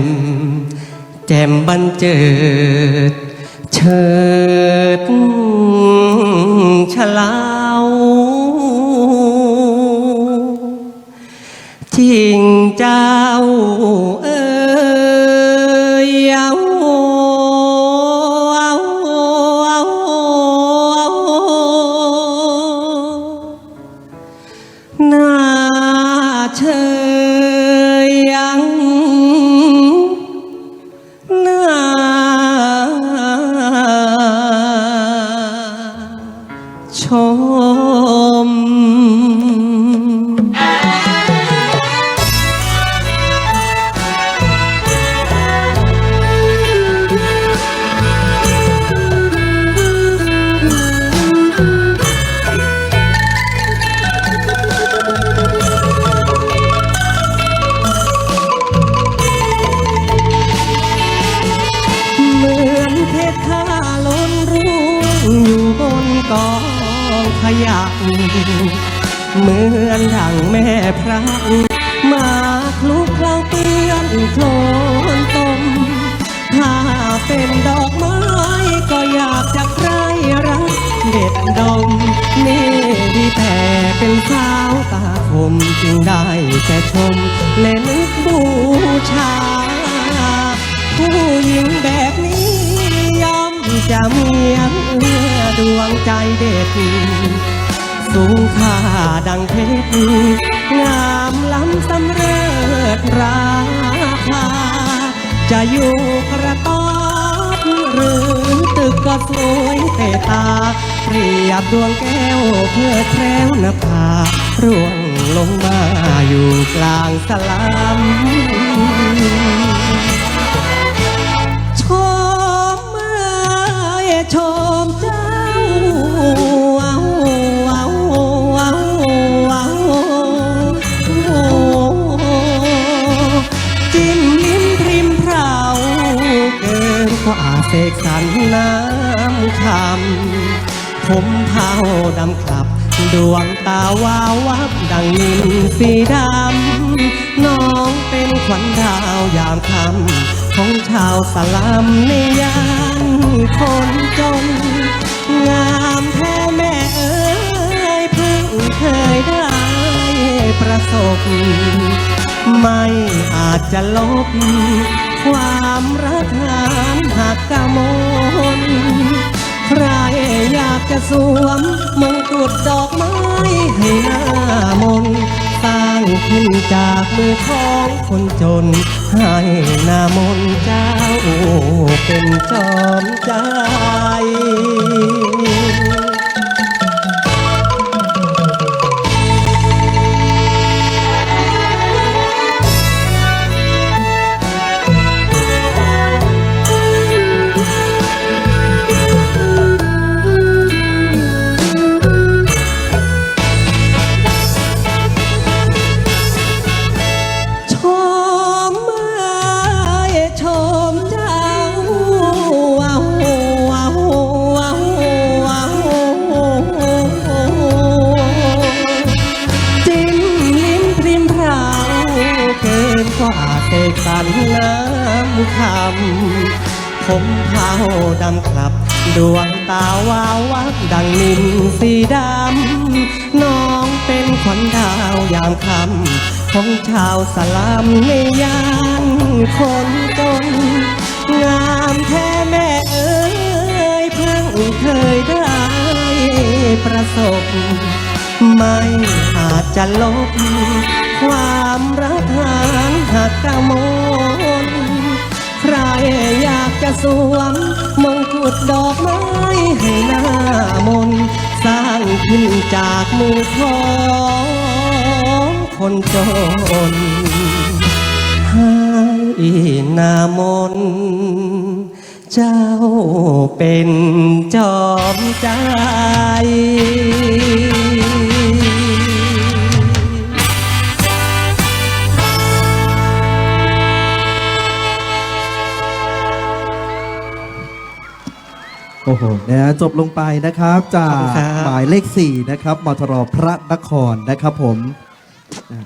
ม แจ่มบันเจิด เชิดฉลาวจริงเจ้าเออ องขยะเหมือนดังแม่พระมาคลุกเคล้าเปื้อนโคลนตมถ้าเป็นดอกไม้ก็อยากจะใครรักเด็ดดมนี่ดีแต่เป็นสาวตาคมจึงได้แค่ชมและนึกบูชา ผู้หญิงแบบนี้ จะมีเอื้อดวงใจเด็ดสูงค่าดังเพชรงามล้ำสำเร็จราคา จะอยู่กระต๊อบหรือตึกก็สวยแต่ตา เปรียบดวงแก้วเพื่อแคล้วนภาร่วงลงมาอยู่กลางสลัม ชมเจ้าเอาเอาเอาเอาจิ้มลิ้มพริมเพราเกินกว่าเสกสรรน้ำคำผมเผาดำกลับ ดวงตาวาววับดังนินสีดำ น้องเป็นขวัญดาวยามคำของชาวสลัมในยา คนจน งามแท้แม่เอ้ยเพิ่งเคยได้ประสบ ไม่อาจจะลบ ความรักหานหักกะมนใครอยากจะสวมมงกุฎดอกไม้ให้ ขึ้นจากมือของคนจน ให้นามนเจ้าเป็นจอมใจ นกว่าเสกสรรน้ำคำผมเผาดำกลับ ดวงตาวาววับดังนินสีดำ น้องเป็นขวัญดาวยามคำของชาวสลัมในยานคนจน งามแท้แม่เอ้ยเพิ่งเคยได้ประสบ ไม่อาจจะลบความรักหา หักกมนใครอยากจะสวมมงกุฎดอกไม้ให้หน้ามนสร้างขึ้นจากมือของคนจนให้หนามนเจ้าเป็นจอมใจ โอ้โห นะฮะจบลงไปนะครับ จาขอบกคุณครับ หมายเลข 4 นะครับมทรพระนครนะครับผมนะ